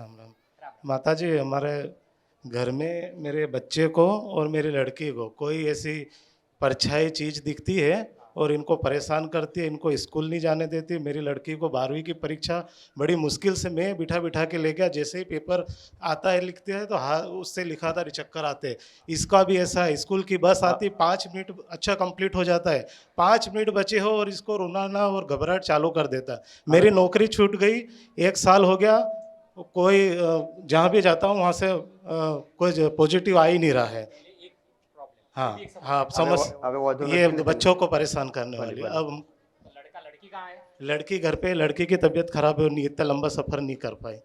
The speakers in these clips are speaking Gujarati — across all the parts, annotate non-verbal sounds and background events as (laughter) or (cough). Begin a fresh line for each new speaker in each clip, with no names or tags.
राम राम। माता जी हमारे घर में मेरे बच्चे को और मेरी लड़की को कोई ऐसी परछाई चीज़ दिखती है और इनको परेशान करती है इनको स्कूल नहीं जाने देती मेरी लड़की को बारहवीं की परीक्षा बड़ी मुश्किल से मैं बिठा बिठा के ले गया जैसे ही पेपर आता है लिखते हैं तो हाँ उससे लिखा था चक्कर आते हैं। इसका भी ऐसा है स्कूल की बस आती पाँच मिनट अच्छा कंप्लीट हो जाता है। पाँच मिनट बचे हो और इसको रोनाना और घबराहट चालू कर देता मेरी नौकरी छूट गई एक साल हो गया कोई जहाँ भी जाता हूँ वहाँ से कोई पॉजिटिव आ ही नहीं रहा है। हाँ हाँ आप समझ ये
तो-
बच्चों को परेशान करने वाली अब
लड़का लड़की है?
लड़की घर पे लड़की की तबीयत खराब है नहीं इतना लंबा सफ़र नहीं कर पाए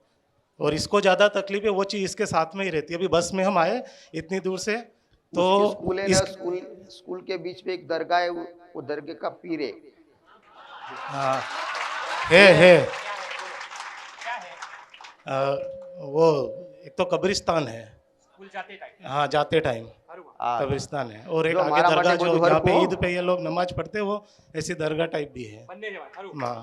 और इसको ज़्यादा तकलीफ़ है वो चीज़ इसके साथ में ही रहती है। अभी बस में हम आए इतनी दूर से तो
स्कूल
इस...
स्कूल स्कूल के बीच में एक दरगाह है वो दरगाह का पीर है।
हाँ। है है। वो एक तो कब्रिस्तान है। हाँ जाते टाइम कब्रिस्तान है। और एक आगे दरगाह जो यहाँ पे ईद पे ये लोग नमाज़ पढ़ते वो ऐसी दरगाह टाइप भी है। हाँ।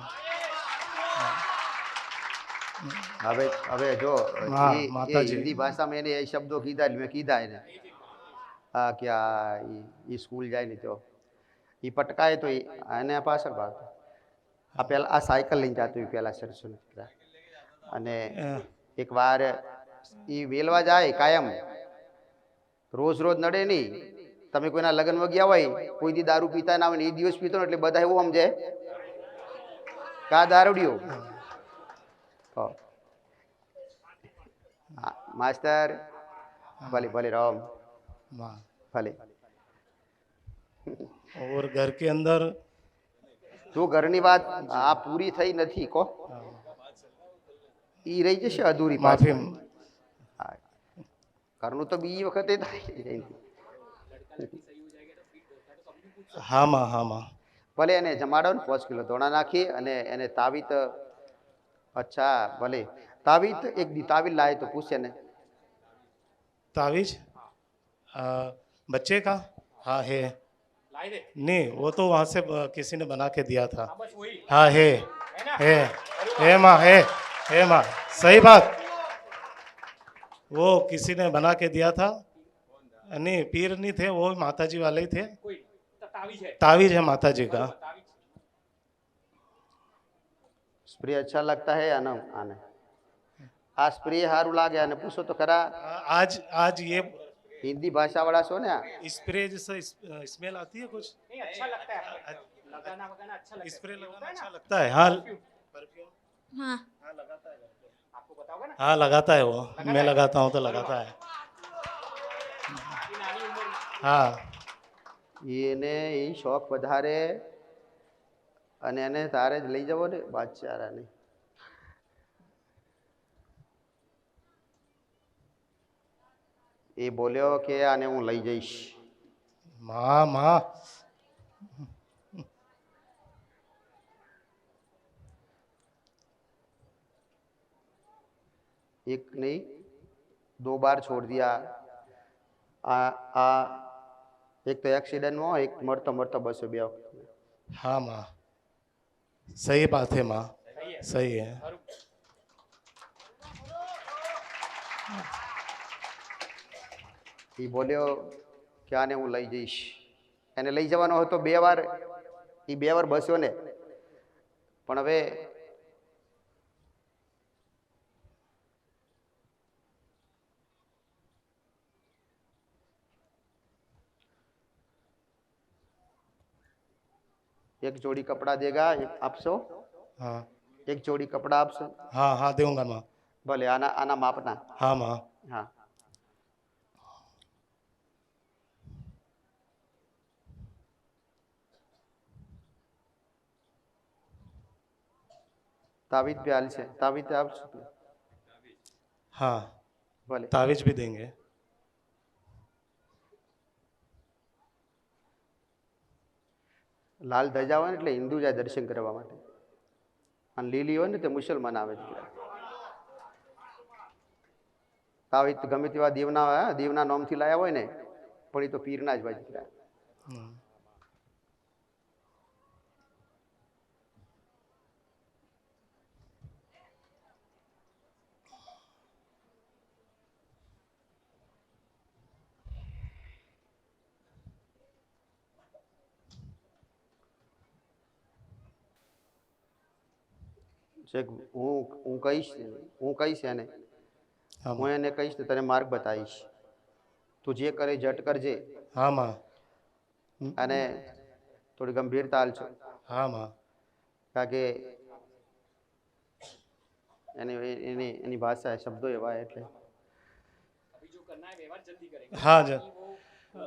હવે હવે જો એ હિન્દી की दाल એ શબ્દો કીધા મેં કીધા એને હા કે આ એ સ્કૂલ જાય ને તો એ પટકાય તો એને પાછળ ભાગ આ પહેલાં આ સાયકલ લઈને पहला એ પહેલાં સરસુને અને
અ,
એક વાર એ વેલવા જાય કાયમ રોજ રોજ નડે નહીં તમે કોઈના લગ્નમાં ગયા હોય કોઈ દી દારૂ પીતા ના હોય ને એ દિવસ પીતો ને એટલે બધા એવું સમજે કા દારૂડિયો તો આ, માસ્તર ભલે ભલે રામ
हाँ
ભલે
और घर के अंदर
જો ઘરની વાત આ પૂરી થઈ નથી કો ઈ રહી જશે અધૂરી
माफी
પાછી હા. ઘરનું તો બીજી વખતે થાય
हाँ माँ हाँ माँ
ભલે એને જમાડો ને પાંચ કિલો ધોણા નાખી અને એને તાવીત અચ્છા ભલે તાવીત એક દી તાવીત લાવે તો પૂછે ને
तावीज अ, बच्चे का हाँ है
लाई दे
नहीं वो तो वहाँ से अ, किसी ने बना के दिया था
हाँ बस वही
हाँ है
है ना
है है माँ है हे माँ सही बात। वो किसी ने बना के दिया था। नहीं पीर नहीं थे वो माताजी वाले ही थे।
तो तावीज है।
तावीज माता जी का।
स्प्रे
अच्छा लगता है या ना आने? आज स्प्रे उला गया ने पूछो तो करा।
आज आज ये
हिंदी भाषा वाला सो ना।
स्प्रे जैसा स्मेल आती है कुछ?
नहीं अच्छा लगता है। लगाना वगाना अच्छा लगता है।
स्प्रे लगाना अच्छा लगता है। हाल
परफ्यूम
हाँ
आपको बताओगे ना
हाँ लगाता है वो मैं लगाता हूँ तो लगाता है
ये नानी उम्र में
हाँ
એને એ શોખ વધારે અને એને તારે જ લઈ જવો ને બાદશારાને એ બોલ્યો કે આને હું લઈ જઈશ
माँ माँ
एक नहीं दो बार छोड़ दिया आ आ एक तो एक्सीडेंट में एक मरता मरता बस बे
हाँ माँ सही बात है माँ सही है
એ બોલ્યો કે આને હું લઈ જઈશ એને લઈ જવાનો હતો બે વાર એ બે વાર બસ્યો ને પણ હવે एक जोड़ी कपड़ा देगा एक आपसो
हाँ।
एक जोड़ी कपड़ा आपसो
हाँ हाँ देगा माँ।
भले आना आना मापना
हाँ माँ।
हाँ। तावीज भी आल से तावीज आप
हाँ।
भले।
तावीज भी देंगे।
લાલ ધજા હોય ને એટલે હિન્દુ જાય દર્શન કરવા માટે. અને લીલી હોય ને તે મુસલમાન આવે છે. તાવીજ ગમે તેવા દીવના દીવના નોમથી લાયા હોય ને, પણ એ તો પીરના જ હોય દીકરા
हम्म।
છેક હું હું કહીશ હું કહીશ એને
हाँ
હું એને કહીશ તો તને માર્ગ બતાવીશ તું જે કરે ઝટ કરજે
हाँ माँ
અને થોડી ગંભીરતા હાલજો
हाँ माँ
કારણ કે એની એની એની ભાષા શબ્દો એવા એટલે
अभी जो करना है व्यवहार जल्दी करेंगे
हाँ जी
वो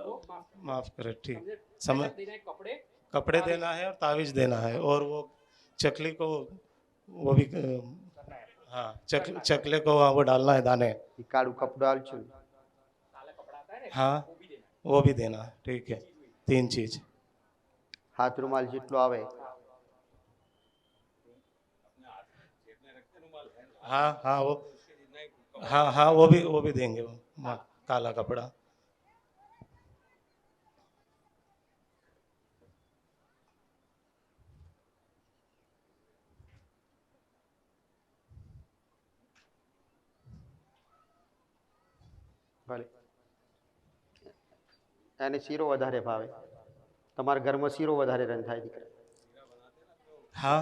वो माफ
माफ करे ठीक
समझे?
समझ
देना है कपड़े
कपड़े देना है और तावीज देना है और वो चकली को वो भी
हाँ
चक, चकले को वो डालना है दाने
कालू कप डाल चू
हाँ
वो भी देना
ठीक है तीन चीज
हाथ रुमाल जितलो आवे
हाँ हाँ वो हाँ हाँ वो भी वो भी देंगे वो काला कपड़ा
ભલે એને શીરો વધારે ભાવે તમારા ઘરમાં શીરો વધારે રન થાય દીકરા
हाँ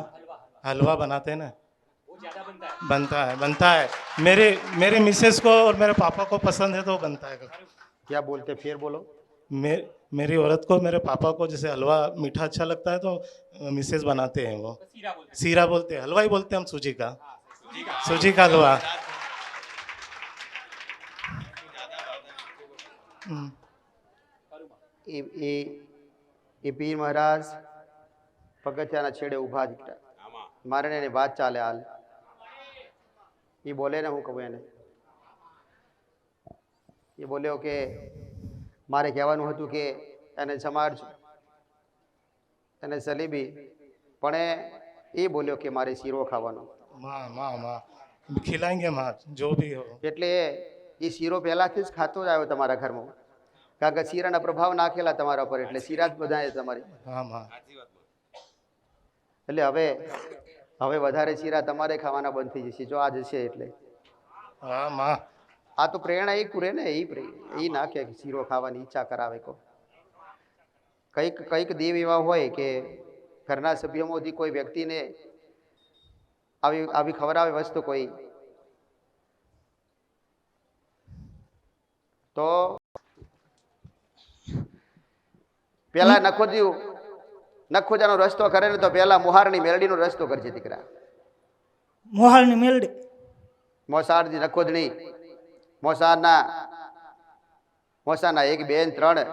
हलवा बनाते हैं ना
वो ज्यादा बनता है
बनता है बनता है मेरे मेरे मिसेस को और मेरे पापा को पसंद है तो बनता है
क्या बोलते फिर बोलो
मे, मेरी औरत को मेरे पापा को जैसे हलवा मीठा अच्छा लगता है तो अ, मिसेस बनाते हैं वो
तो सीरा बोलते
सीरा बोलते हैं हलवा ही बोलते हैं हम सूजी का
हैं हाँ, सूजी का
सूजी का हलवा
એ એ પીર મહારાજ પગથિયાના છેડે ઊભા દીકરા મારે એની વાત ચાલે હાલ. એ બોલે ને હું કહું એને. એ બોલ્યો કે મારે કહેવાનું હતું કે એને સમારજો એને સલીબી પણ એ બોલ્યો કે મારે શીરો ખાવાનો.
માં માં માં
એટલે એ શીરો પહેલાંથી જ ખાતો જ આવ્યો તમારા ઘરમાં. કારણ કે શીરાના પ્રભાવ નાખેલા તમારા પર એટલે શીરા જ બધા તમારી. એટલે હવે હવે વધારે શીરા તમારે ખાવાના બંધ થઈ જશે. જો આ જશે એટલે. આ તો પ્રેરણા એ પૂરે ને એ એ નાખે શીરો ખાવાની ઈચ્છા કરાવે કો કંઈક કંઈક દેવ એવા હોય કે ઘરના સભ્યોમાંથી કોઈ વ્યક્તિને આવી આવી ખવડાવે વસ્તુ કોઈ તો પેલા નખોજી નખોજાનો રસ્તો કરે ને તો પેલા મોહારની મેલડીનો રસ્તો કરજે દીકરા.
મોહારની મેલડી?
મોસાળની નખોજણી મોસાળના મોસાના એક બેન ત્રણ.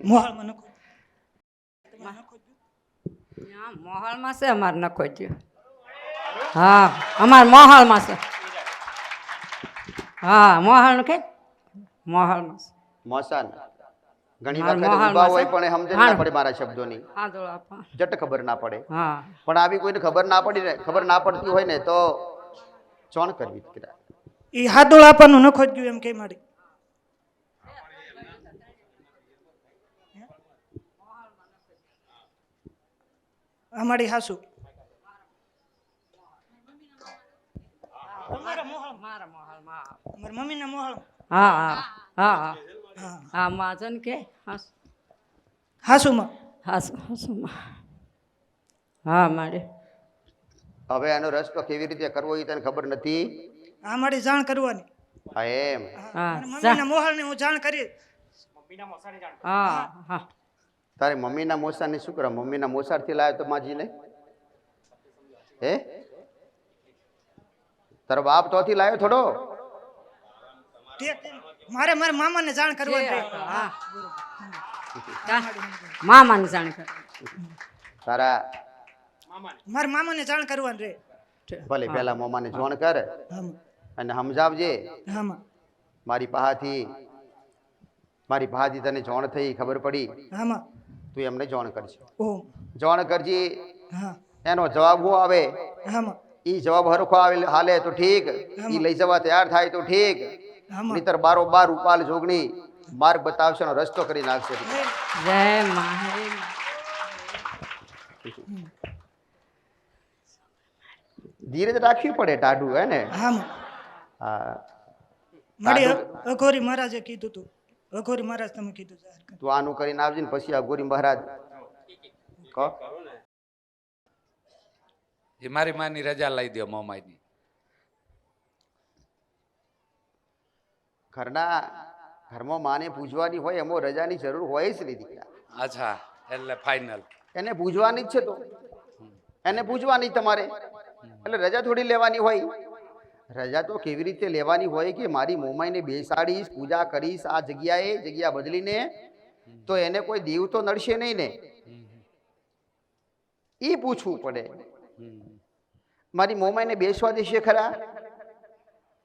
મોહાલમાં નખો
ત્યાં મોહાલમાં છે અમારે નખોજ્યું હા અમારે મોહાલમાં છે. હા મોહણ કે મોહણ
મોસાન ઘણી વખત ઊભા હોય પણ સમજ ના પડે મારા શબ્દોની. જટ ખબર ના પડે.
હા.
પણ આવી કોઈને ખબર ના પડી ને ખબર ના પડતી હોય ને તો ચોણ કરવી કીધા.
એ હાદોળ આપવાનું નખો જ એમ કે મારી. અમારી હાસુ. અમારા મોહાલ
મારા મોહાલમાં
અમારા મમ્મીના મોહાલ
હા હા હા હા.
હા
હા માજન કે
હાસુમાં.
હાસ હાસુમાં. હા મારે.
હવે આનો રસ્તો કેવી રીતે કરવો એ તને ખબર નથી?
આ મારે જાણ કરવાની.
હા એમ.
હા
મમ્મીના મોહાલને હું જાણ કરી
મમ્મીના મોસાને જાણ
હા. હા
તારે મમ્મીના મોસાની શું કરવા મમ્મીના મોસારથી લાવ્યો તો માજીને? હે? તારો બાપ તોથી લાવ્યો થોડો?
મારે મારા મામાને જાણ કરવા.
હા. મામાની જાણ કર.
તારા
મામાને
મારા મામાને જાણ કરવાનું રે.
ભલે પેલા મામાને જોણ કર અને સમજાવજે. મારી પાહાથી મારી પાહાથી તને જોણ થઈ ખબર પડી? તું એમને જોણ કરજે. જોણ કરજે. એનો જવાબ હું આવે? ઈ જવાબ હરખો આવે હાલે તો ઠીક. એ લઈ જવા તૈયાર થાય તો ઠીક. નહીતર બારો બાર ઉપાલ જોગણી માર્ગ બતાવશે અને રસ્તો કરી નાખશે. ધીરજ રાખવી પડે ટાઢું હે ને?
અઘોરી મહારાજે કીધું તું. અઘોરી મહારાજ તમે કીધું
તું આનું કરીને આવજે ને પછી અઘોરી મહારાજ. કહો
એ મારી માની રજા લઈ દો મોમાઈની.
ઘરના ઘરમાં માને પૂજવાની હોય એમાં રજાની જરૂર હોય જ નહીં દીકરા.
અચ્છા એટલે ફાઇનલ
એને પૂજવાની જ છે તો. એને પૂજવાની તમારે. એટલે રજા થોડી લેવાની હોય. રજા તો કેવી રીતે લેવાની હોય કે મારી મોમાઈને બેસાડીશ પૂજા કરીશ આ જગ્યાએ જગ્યા બદલીને તો એને કોઈ દેવ તો નડશે નહીં ને? એ પૂછવું પડે. મારી મોમાઈને બેસવા દેશે ખરા?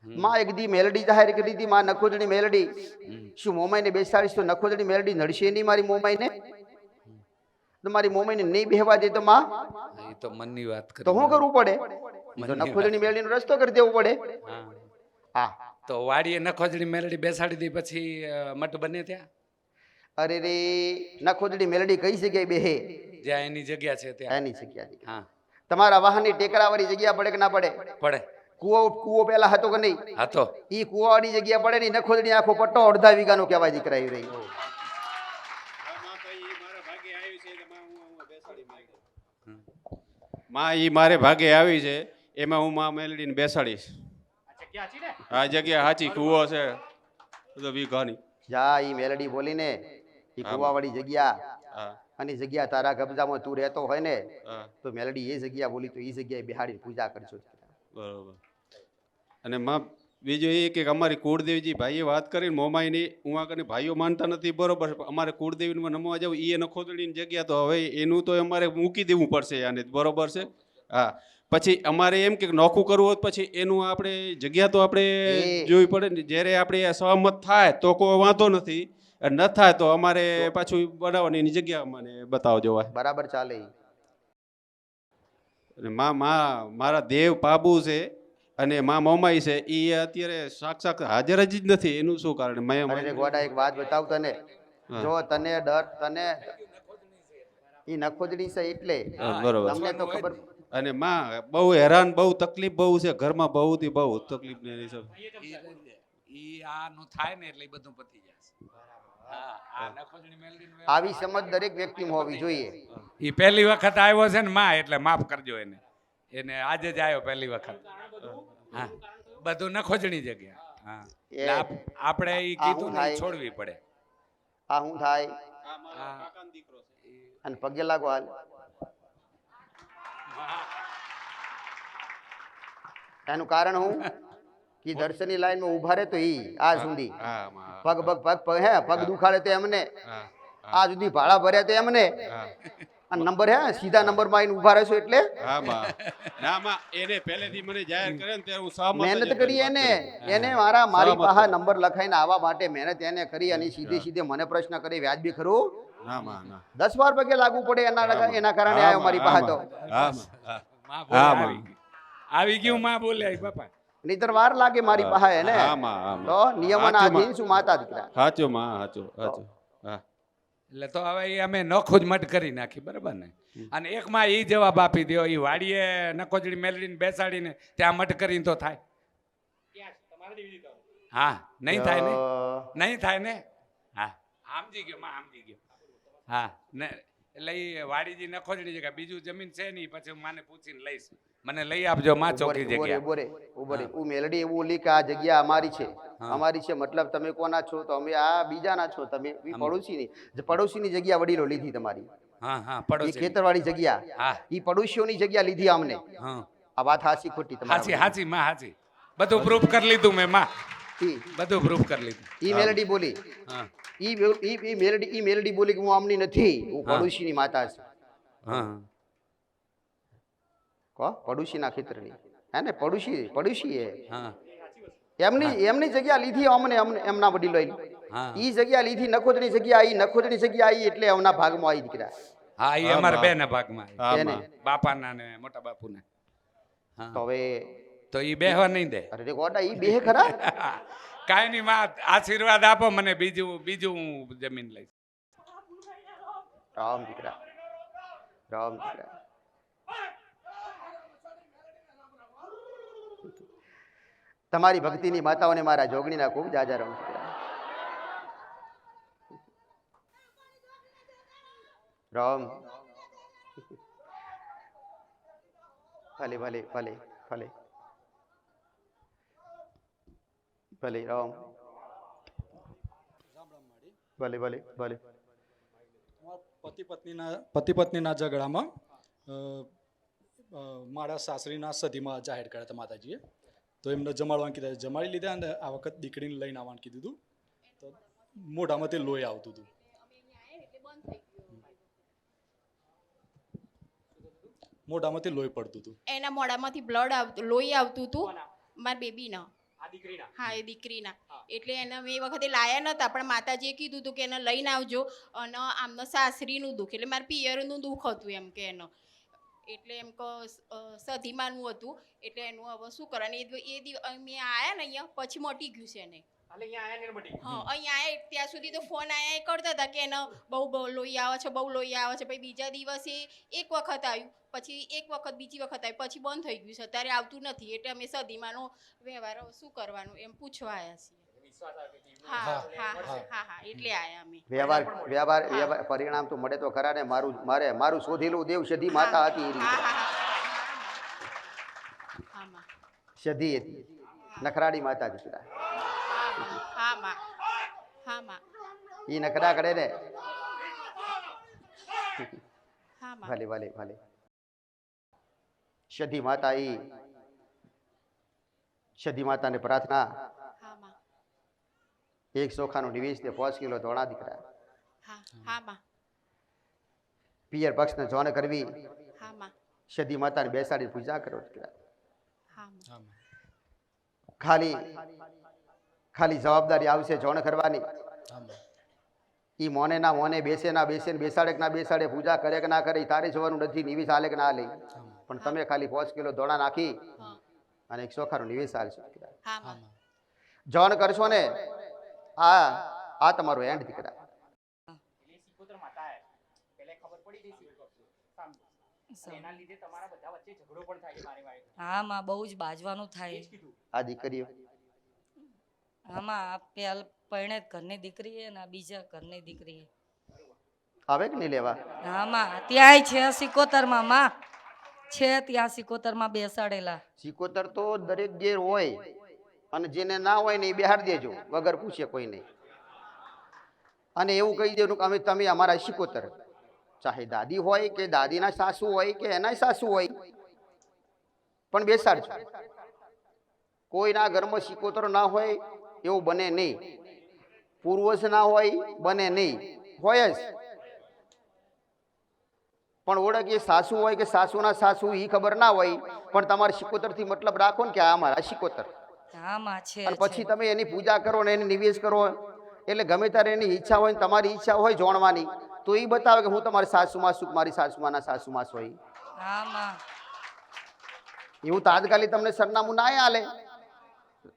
માં એક દી મેલડી જાહેર કરી હતી માં નખોજણી મેલડી. શું મોમાઈને બેસાડીશ તો નખોજણી મેલડી નડશે નહીં મારી મોમાઈને તો મારી મોમાઈને નહીં બેહવા દે તો માં?
એ તો મનની વાત કરી
તો શું કરવું પડે? નખોજણી મેલડીનો રસ્તો કરી દેવો પડે.
હા.
હા.
તો વાડીએ નખોજડી મેલડી બેસાડી દી પછી મઠ બને ત્યાં?
અરે રે નખોજણી મેલડી કઈ જગ્યાએ બેહે?
જ્યાં એની જગ્યા છે ત્યાં.
એની જગ્યા
હા.
તમારા વાહનની ટેકરાવાળી જગ્યા પડે કે ના પડે?
પડે.
કુવો કુવો પેલા હતો કે નહીં?
હા તો
ઈ કૂવાવાળી જગ્યા પડે નહીં નખોદડી આખો પટ્ટો અડધા વીઘાનો કહેવાય દીકરા એ રહી.
માં ઈ મારે ભાગે આવી છે. એમાં હું માં મેલડીને બેસાડીશ.
આ જગ્યા હતી ને
આ જગ્યા સાચી કુવો છે. બધો વીઘાની.
જા ઈ મેલડી બોલીને ઈ કુવાવાળી જગ્યા.
હા.
અને જગ્યા તારા કબજામાં તું રહેતો હોય ને તો મેલડી એ જગ્યા બોલી તો એ જગ્યાએ બિહાડી પૂજા કરજો.
બરોબર. અને માં બીજું એ કે અમારી કુળદેવજી ભાઈએ વાત કરીને મોમાઈની હું આગળ ભાઈઓ માનતા નથી બરોબર અમારે કુળદેવીમાં નમવા જવું એ નખોદડીની જગ્યા તો હવે એનું તો અમારે મૂકી દેવું પડશે આને બરોબર છે? હા. પછી અમારે એમ કે નોખું કરવું હોય પછી એનું આપણે જગ્યા તો આપણે જોવી પડે ને જ્યારે આપણે સહમત થાય તો કોઈ વાંધો નથી. ન થાય તો અમારે પાછું બનાવવાની એની જગ્યા મને બતાવો જોવા
બરાબર ચાલે
અને મા મા મારા દેવ પાબુ છે અને મા મોમાઈ છે એ અત્યારે સાક્ષાત હાજર જ નથી. એનું શું કારણ? મેં
ગોડા એક વાત બતાવ તને. જો તને ડર તને એ નખોદડી છે એટલે
બરોબર.
તમને તો ખબર
અને માં બહુ હેરાન બહુ તકલીફ બહુ છે. ઘરમાં બહુ થી બહુ તકલીફ ને એ સબ.
ઈ આનું થાય ને એટલે બધું પતી જશે હા આ નખોજણી મેલડીનું
આવી સમજ દરેક વ્યક્તિમાં હોવી જોઈએ.
ઈ પહેલી વખત આવ્યો છે ને માં એટલે માફ કરજો એને. એને આજે જ આવ્યો પહેલી વખત. હા. બધું નખોજણી જગ્યા. હા.
એ-
આપણે ઈ કીધું ને
થાય?
છોડવી પડે.
આ શું થાય. અને પગે લાગો હાલ. એનું કારણ હું? (laughs) કે દર્શનની લાઈનમાં ઊભા રહે તો ઈ આ સુધી. પગ પગ પગ પગ હે પગ દુખાડે તો એમને આ સુધી ભાડા ભર્યા તો એમને આ નંબર હે સીધા નંબરમાં આવીને ઊભા રહેશો એટલે.
હા માં ના માં એને પહેલેથી મને જાહેર કરે ને ત્યારે હું સહમત
મહેનત કરી એને. એને મારા મારી પાસે નંબર લખાઈને આવવા માટે મહેનત એને કરી અને સીધે સીધે મને પ્રશ્ન કરી વ્યાજબી ખરું?
ના માં ના.
દસ વાર પગે લાગુ પડે એના એના કારણે આવ્યો મારી પાસે તો.
બોલે. આવી ગયું. માં બોલ્યા બાપા.
નહીતર વાર લાગે મારી પાસે એને
હા માં હા માં
તો નિયમના આધીન શું માતા દીકરા?
સાચો માં સાચો સાચો
એટલે તો હવે અમે નખોજ મટ કરી નાખી બરાબર ને? અને એકમાં એ જવાબ આપી દો એ વાડીએ નકોજડી મેલડીને બેસાડીને ત્યાં મટ કરીને તો થાય. હા નહીં થાય ને? નહીં થાય ને? હા. સમજી ગયો માં સમજી ગયો. હા ને એટલે એ વાડીજી નખોજડી જગ્યા બીજું જમીન છે નહીં પછી હું માને પૂછીને લઈશ. મને લઈ આપજો માં ચોખ્ખી જગ્યા.
બોરે બોરે હું. મેલડી એવું બોલી કે આ જગ્યા અમારી છે. અમારી છે મતલબ તમે કોના છો? તો અમે આ બીજાના છો. તમે પડોશીની પડોશીની જગ્યા વડીલો લીધી તમારી.
હા હા પડોશી
ખેતરવાળી જગ્યા. ઈ પડોશીઓની જગ્યા લીધી અમને. આ વાત હાચી ખોટી તમારી
હાચી માં હાચી. બધું પ્રૂફ કરી લીધું મેં માં. બધું પ્રૂફ કરી લીધું.
ઈ મેલડી બોલી.
હા.
ઈ મેલડી ઈ મેલડી બોલી કે હું આમની નથી. હા. પડોશીની માતા છું.
હા.
કહો પડોશીના ખેતરની હે ને? પડોશી પડોશી એ. એમની એમની જગ્યા લીધી અમને અમને એમના વડીલો
હા.
ઈ જગ્યા લીધી નખોદની જગ્યા આવી નખોદની જગ્યા આવી એટલે એમના ભાગમાં આવી દીકરા.
હા એ અમારા. બેના ભાગમાં. બાપાના ને મોટા બાપુના. હા.
તો હવે
તો ઈ બેહવા નહીં દે.
અરે ગોડા ઈ બેહે ખરા?
કાંઈ નહીં માં આશીર્વાદ આપો મને બીજું બીજું હું જમીન લઈશ.
રામ દીકરા. રામ દીકરા. તમારી ભક્તિની માતાઓને મારા જોગણીના ખૂબ જાજા રમ. ભલે ભલે ભલે ભલે. ભલે, રામ. ભલે ભલે ભલે.
પતિ પત્નીના પતિ પત્નીના ઝઘડામાં મારા સાસરીના સધીમાં જાહેર કર્યા હતા માતાજીએ. તો એમને જમાડવાનું કીધા. જમાડી લીધા અને આ વખત દીકરીને લઈને આવવાનું કીધું હતું તો મોઢામાંથી લોહી આવતું હતું. મોઢામાંથી લોહી પડતું હતું.
એના મોઢામાંથી બ્લડ આવતું લોહી આવતું હતું? મારા બેબીના.
દીકરીના?
હા એ દીકરીના. એટલે એને મેં એ વખતે લાયા નતા પણ માતાજીએ કીધું હતું કે એને લઈને આવજો અને આમનો સાસરીનું દુઃખ એટલે મારા પિયરનું દુઃખ હતું એમ કે એનો. એટલે એમ કે સધીમાનું હતું. એટલે એનું હવે શું કરવાનું? એ દિવ- એ દિવ મેં આવ્યા ને અહીંયા પછી મટી ગયું છે એને. ત્યાં સુધી તો ફોન આયા એ કરતા હતા કે એનો બહુ બહુ લોહી આવે છે બહુ લોહી આવે છે. પછી બીજા દિવસે એક વખત આવ્યું. પછી એક વખત બીજી વખત આવ્યું. પછી બંધ થઈ ગયું છે. અત્યારે આવતું નથી. એટલે અમે સદીમાનો વ્યવહાર શું કરવાનું એમ પૂછવા આવ્યા છીએ.
વ્યવહાર વ્યવહાર વ્યવહાર પરિણામ તો મળે તો ખરા ને મારું મારે મારું શોધેલું દેવ સધી માતા હતી એ
હા
રીતે
હા હા માં
સધી હતી નખરાડી માતા દીકરા
હા માં હા માં
એ નખરા કરે ને
હા
ભલે ભલે ભલે સધી માતા ઈ સધી માતાને પ્રાર્થના એક ચોખાનું નિવેશ તે પાંચ કિલો ધોળા દીકરા.
હા હા માં
પિયર પક્ષને જોન કરવી.
હા માં
સધી માતાને બેસાડી પૂજા કરો દીકરા. ખાલી ખાલી જવાબદારી આવશે જોણ કરવાની.
એ
ઈ મોને ના મોને બેસે ના બેસે ને બેસાડે કે ના બેસાડે પૂજા કરે કે ના કરે તારે જોવાનું નથી નિવેશ હાલે કે ના હાલે પણ તમે ખાલી પાંચ કિલો ધોળા નાખી અને એક ચોખાનું નિવેશ હાલશો જોન કરશો ને આ આ તમારો એન્ડ દીકરા.
એટલે સિકોતર માતા આયા. પહેલા ખબર પડી ગઈ સી- સામે. અને એના લીધે તમારા બધા વચ્ચે ઝઘડો પણ થાય છે મારી વાઈફ.
હા માં બહુ જ બાજવાનું થાય.
આ દીકરીઓ.
આમાં પેલ પરણેત ઘરની દીકરી છે ને બીજા ઘરની દીકરી છે.
આવે કે નહીં લેવા?
આમાં ત્યાંય છે સિકોતરમાં માં. છે ત્યાં સિકોતરમાં બેસાડેલા.
સિકોતર તો દરેક ઘેર હોય. અને જેને ના હોય ને એ બિહાર દેજો, વગર પૂછે કોઈ નહીં. અને એવું કહી દેવું કે અમે, તમે અમારા સિકોતર. ચાહે દાદી હોય કે દાદીના સાસુ હોય કે એના સાસુ હોય, પણ બેસાડજો. કોઈના ઘરમાં સિકોતર ના હોય, એવું બને નહીં. પૂર્વજ ના હોય, બને નહીં. હોય જ. પણ ઓળખ એ સાસુ હોય કે સાસુના સાસુ એ ખબર ના હોય, પણ તમારે સિકોતરથી મતલબ રાખો ને કે આ મારા સિકોતર.
છે
પછી તમે એની પૂજા કરો ને એને નિવેશ કરો. એટલે ગમે ત્યારે એની ઈચ્છા હોય ને તમારી ઈચ્છા હોય જોણવાની તો એ બતાવે કે હું તમારી સાસુમાં સુખ મારી સાસુમાના સાસુમાં
માં
એવું તાત્કાલિક તમને સરનામું ના આલે.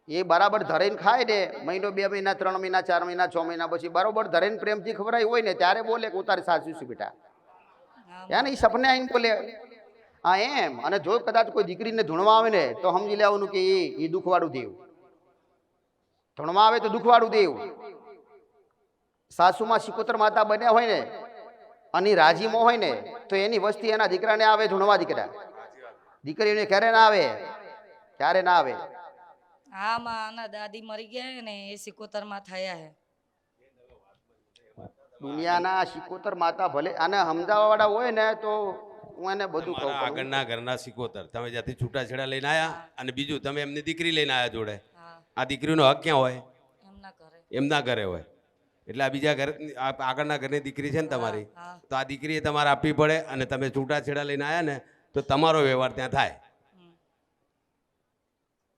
એ બરાબર ધરાઈને ખાય ને મહિનો બે મહિના ત્રણ મહિના ચાર મહિના છ મહિના પછી બરોબર ધરાઈને પ્રેમથી ખવડાવી હોય ને ત્યારે બોલે કે હું તારી સાસુ છું બેટા.
હા
એ સપને આવીને બોલે. હા એમ. અને જો કદાચ કોઈ દીકરીને ધૂણવા આવે ને તો સમજી લેવાનું કે એ એ દુઃખવાળું દેવ. ધૂણવા આવે તો દુઃખવાળું દેવ. સાસુમાં સિકોતર માતા બન્યા હોય ને અને રાજીમાં હોય ને તો એની વસ્તી એના દીકરાને આવે ધૂણવા દીકરા. દીકરીને ક્યારે ના આવે? ક્યારે ના આવે?
હા માં આના દાદી મરી ગયા ને એ સિકોતરમાં થયા હે
દુનિયાના સિકોતર માતા ભલે આને સમજાવવા વાળા હોય ને તો હું એને બધું કહું
તમારા આગળના ઘરના સિકોતર. તમે જ્યાંથી છૂટાછેડા લઈને આયા અને બીજું તમે એમની દીકરી લઈને આયા જોડે.
હા.
આ દીકરીનો હક ક્યાં હોય?
એમના ઘરે.
એમના ઘરે હોય. એટલે આ બીજા ઘર આ આગળના ઘરની દીકરી છે ને તમારી?
હા.
તો આ દીકરીએ તમારે આપવી પડે અને તમે છૂટાછેડા લઈને આયા ને તો તમારો વ્યવહાર ત્યાં થાય.
હમ.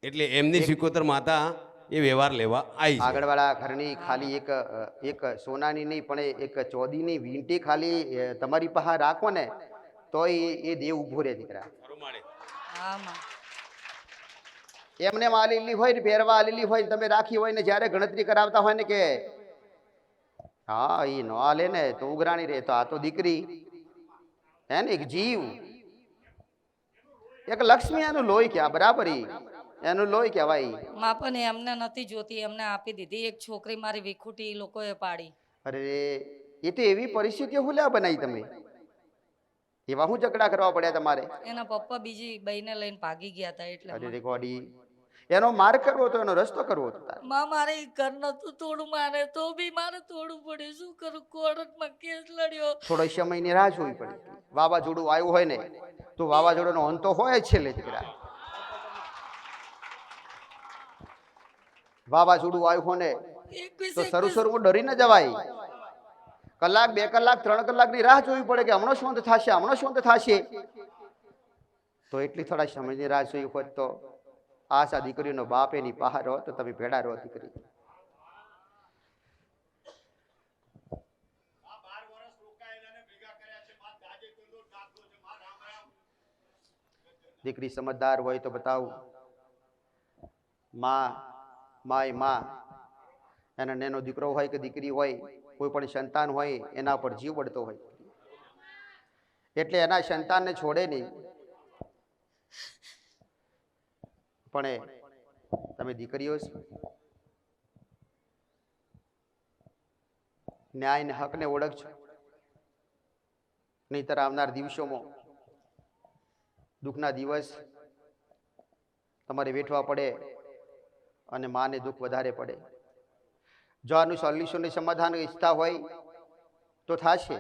એટલે એમની સિકોતર માતા એ વ્યવહાર લેવા આવી છે.
આગળવાળા ઘરની ખાલી એક અ, એક સોનાની નહીં પણ એ એક ચોદીની વીંટી ખાલી અ, તમારી પાસે રાખો ને તો એ દેવ ઊભો રહે દીકરા. એમને આલેલી હોય ને પહેરવા આલેલી હોય ને તમે રાખી હોય ને જ્યારે ગણતરી કરાવતા હોય ને કે હા એ ન આલે ને તો ઉઘરાણી રહે તો આ તો દીકરી. હે ને એક જીવ. એક લક્ષ્મી એનું લોહી ક્યાં બરાબર ઈ? એનું લોહી કહેવાય.
માં પણ એમને નથી જોતી એમને આપી દીધી. એક છોકરી મારી વિખૂટી એ લોકોએ પાડી.
અરે એ તો એવી પરિસ્થિતિ હું લ્યા બનાવી તમે. એવા હું ઝઘડા કરવા પડ્યા તમારે?
એના પપ્પા બીજી બઈને લઈને ભાગી ગયા હતા એટલે
અરે રેકોર્ડી એનો માર કરવો તો એનો રસ્તો કરવો હતો
માં મારે ઘર નતું થોડું મારે તો બી મારે થોડું પડ્યું. શું કરું? કોર્ટમાં કેસ લડ્યો.
થોડો સમયની રાહ જોવી પડે. વાવાઝોડું આવ્યું હોય ને તો વાવાઝોડાનો અંત તો હોય છેલ્લે દીકરા. વાવાઝોડું આવ્યું હોય ને તો શરૂ શરૂમાં ડરી ન જવાય. કલાક, બે કલાક, ત્રણ કલાકની રાહ જોવી પડે કે હમણાં શું થશે, હમણાં શું થશે. તો એટલી થોડા સમયની રાહ જોઈ હોત તો આશા દીકરીનો બાપ એની બહાર રહો તો તમે ભેડા રહો દીકરી. દીકરી સમજદાર હોય તો બતાવું. માં, માયમાં. એનો નેનો દીકરો હોય કે દીકરી હોય કોઈ પણ સંતાન હોય, એના પર જીવ પડતો હોય. એટલે એના સંતાનને છોડે નહીં. પણ તમે દીકરીઓ ન્યાય ને હકને ઓળખજો નહીતર આવનાર દિવસોમાં દુઃખના દિવસ તમારે વેઠવા પડે અને માને દુઃખ વધારે પડે. જો આનું સોલ્યુશન સમાધાન ઈચ્છતા હોય તો થશે.